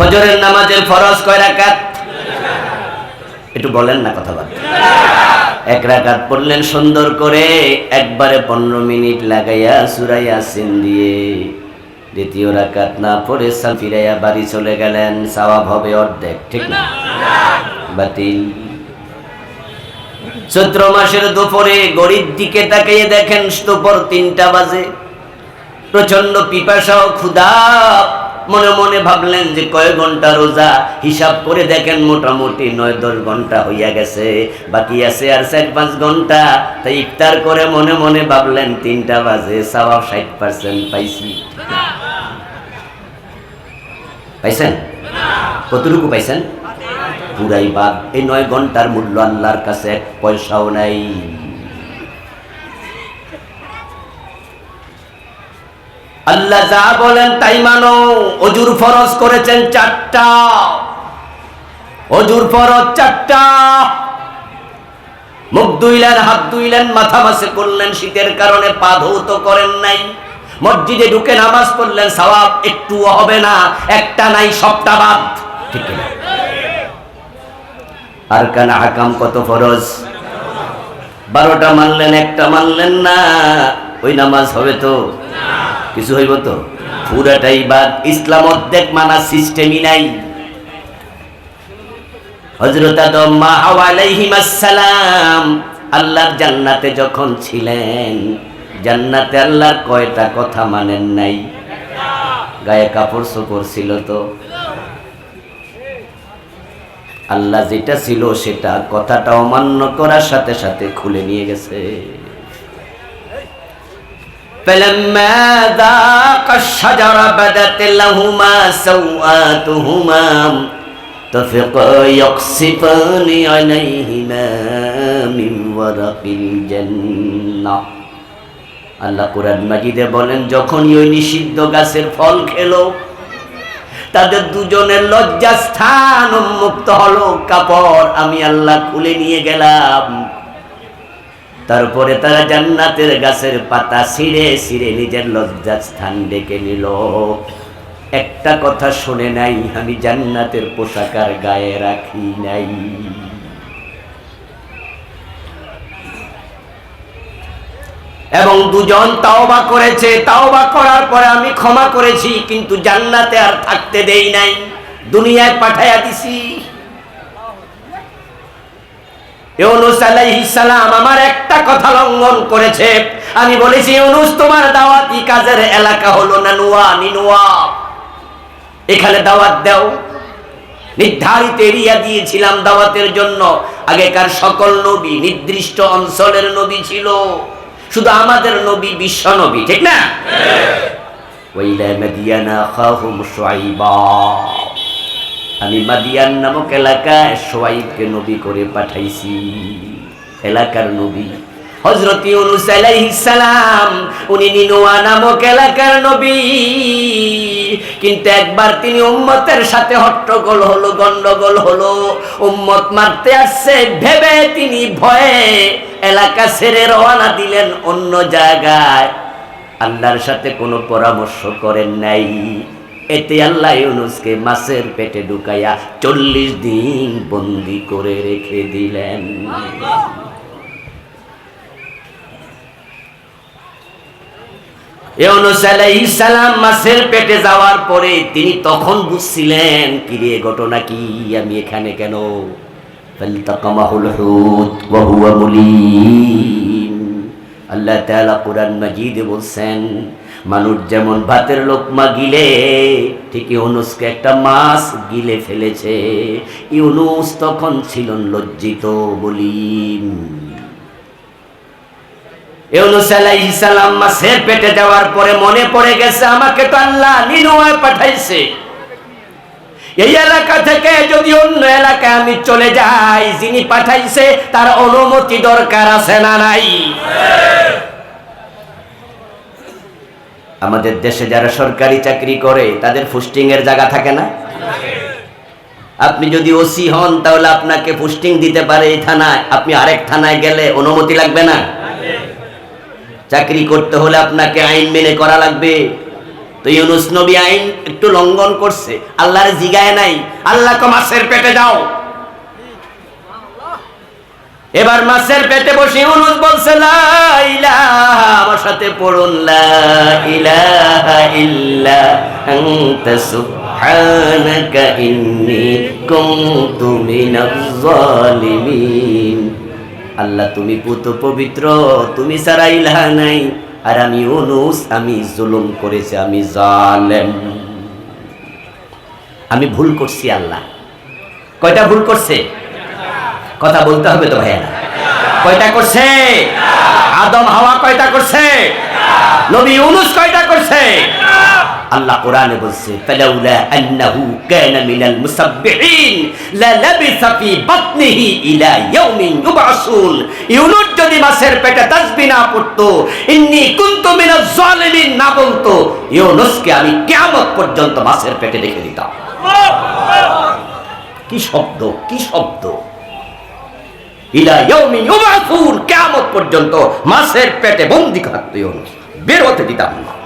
ফজরের নামাজের ফরজ কয় রাকাত? একটু বলেন না কথা বলেন এক রাকাত পড়লেন সুন্দর করে, একবারে পনেরো মিনিট লাগাইয়া সুরাইয়া সিন দিয়ে দ্বিতীয় রাকাত না পড়ে সাল ফিরাইয়া বাড়ি চলে গেলেন। সওয়াব হবে অর্ধেক, ঠিক না? বাতিল। চৈত্র মাসের দুপুরে গরিব দিকে তাকিয়ে দেখেন দুপুর তিনটা বাজে। প্রচণ্ড পিপাসা ও ক্ষুধা। মনে মনে ভাবলেন যে কয় ঘণ্টা রোজা? হিসাব করে দেখেন মোটামুটি নয়, দশ ঘণ্টা হইয়া গেছে। বাকি আছে আর চার, পাঁচ ঘণ্টা। তাই ইফতার করে মনে মনে ভাবলেন তিনটা বাজে, সওয়াব ষাট পার্সেন্ট পাইছি। পাইছেন? কতটুকু পাইছেন? পুরাই বাদ। এই নয় ঘণ্টার মূল্য আল্লাহর কাছে এক পয়সাও নাই। আল্লাহ যা বলেন তাই মানো। অজুর ফরজ করেছেন চারটা। অজুর ফরজ চারটা। মুখ ধুইলেন, হাত ধুইলেন, মাথা মাসে করলেন, শীতের কারণে পা ধৌত করেন নাই। মসজিদে ঢুকে নামাজ পড়লেন, সওয়াব একটুও হবে না, একটা নাই, সবটা বাদ। ঠিক না আর কানা হাকাম কত ফরজ? বারোটা মানলেন, একটা মানলেন না, ওই নামাজ হবে তো? কিছু হইব তো? পুরাটাই বাদ। ইসলাম অর্ধেক মানা সিস্টেমই নাই। হজরত আদম মা হাওয়া আল্লাহর জান্নাতে যখন ছিলেন, জান্নাতে আল্লাহর কয়টা কথা মানেন নাই? গায়ে কাপড় চোপড় ছিল তো? আল্লাহ যেটা ছিল সেটা কথাটা অমান্য করার সাথে সাথে খুলে নিয়ে গেছে। فلما ذاق الشجرة بدت لهما سوآتهما طفقا يقصفان عليهما من ورق الجنة আল্লাহ কোরআন মাজিদে বলেন যখন ওই নিষিদ্ধ গাছের ফল খেলো তাদের দুজনের লজ্জা স্থান উন্মুক্ত হলো কাপড় আমি আল্লাহ খুলে নিয়ে গেলাম তারপরে তারা জান্নাতের গাছের পাতা ছিঁড়ে ছিঁড়ে নিজের লজ্জার স্থান ডেকে নিল। একটা কথা শুনে নাই, আমি জান্নাতের পোশাক আর গায়ে রাখি নাই। এবং দুজন তাওবা করেছে, তাওবা করার পরে আমি ক্ষমা করেছি, কিন্তু জান্নাতে আর থাকতে দেই নাই। দুনিয়ায় পাঠাইয়া দিছি। ইউনুস আলাইহিস সালাম আমার একটা কথা লঙ্ঘন করেছে। আমি বলেছি ইউনুস তোমার দাওয়াতি কাজের এলাকা হলো নানুয়া নিনুয়া। এখানে দাওয়াত দাও। নির্ধারিত এরিয়া দিয়েছিলাম দাওয়াতের জন্য। আগেকার সকল নবী নির্দিষ্ট অঞ্চলের নবী ছিল। শুধু আমাদের নবী বিশ্ব নবী ঠিক না? ওয়াইলা মাদিয়ানা খাহুম শুআইবা। আমি মাদিয়ান নামক এলাকায় সোয়াইবকে নবী করে পাঠাইছি। এলাকার নবী হজরত ইউনুস সালাম, উনি নিনোয়া নামক এলাকার নবী। কিন্তু একবার তিনি উম্মতের সাথে হট্টগোল হলো, গন্ডগোল হলো, উম্মত মারতে আসছে, ভেবে তিনি ভয়ে এলাকা ছেড়ে রওনা দিলেন অন্য জায়গায়। আল্লাহর সাথে কোনো পরামর্শ করেন নাই। এতে আল্লাহ ইউনুসকে মাছের পেটে ঢুকাইয়া চল্লিশ দিন বন্দি করে রেখে দিলেন। মাছের পেটে যাওয়ার পরে তিনি তখন বুঝছিলেন কিরে ঘটনা কি? আমি এখানে কেন? আল্লাহ কোরআন মাজিদে বলছেন মানুষ যেমন ভাতের লোকমা গিলে, ঠিক ইউনুসকে একটা মাছ গিলে ফেলেছে। ইউনুস তখন ছিলেন লজ্জিত মাছের পেটে যাওয়ার পরে মনে পড়ে গেছে, আমাকে তো আল্লাহ নিনুয়ায় পাঠাইছে। এই এলাকা থেকে যদি অন্য এলাকায় আমি চলে যাই, যিনি পাঠাইছে, তার অনুমতি দরকার আছে না নাই? আমাদের দেশে যারা সরকারি চাকরি করে, তাদের পোস্টিং এর জায়গা থাকে না? আপনি যদি ওসি হন, তাহলে আপনাকে পোস্টিং দিতে পারে এই থানায়। আপনি আরেক থানায় গেলে অনুমতি লাগবে না? চাকরি করতে হলে আপনাকে আইন মেনে করা লাগবে। তো ইউনুস নবী আইন একটু লঙ্ঘন করছে। আল্লাহর জিগায় নাই। আল্লাহ তো মাছের পেটে যাও এবার মাছের পেটে বসে ইউনুস বলছে আমার সাথে পড়ুন আল্লাহ, তুমি পুত পবিত্র, তুমি ছাড়া ইলাহা নাই, আর আমি ইউনুস, আমি জুলুম করেছি, আমি জালেম। আমি ভুল করছি আল্লাহ। কয়টা ভুল করছে? কথা বলতে হবে তো ভাইয়া কয়টা করছে? আদম হাওয়া কয়টা করছে? নবী ইউনুস কয়টা করছে? আল্লাহ কোরআনে বলছে ফালাউলা আন্নাহু কানা মিনাল মুসাব্বিহিন লা লাবিসা ফি বাতনিহি ইলা ইয়াউমিন ইউবআসুন ইউনুস যদি মাছের পেটে তাসবিহ না পড়তো ইন্নী কুনতু মিনাজ জালিমিন না বলতো ইউনুসকে আমি কিয়ামত পর্যন্ত মাছের পেটে রেখে দিতাম। কি শব্দ কি শব্দ? ইলা পর্যন্ত মাছের পেটে বন্দি থাকতো বের হতে দিতাম না।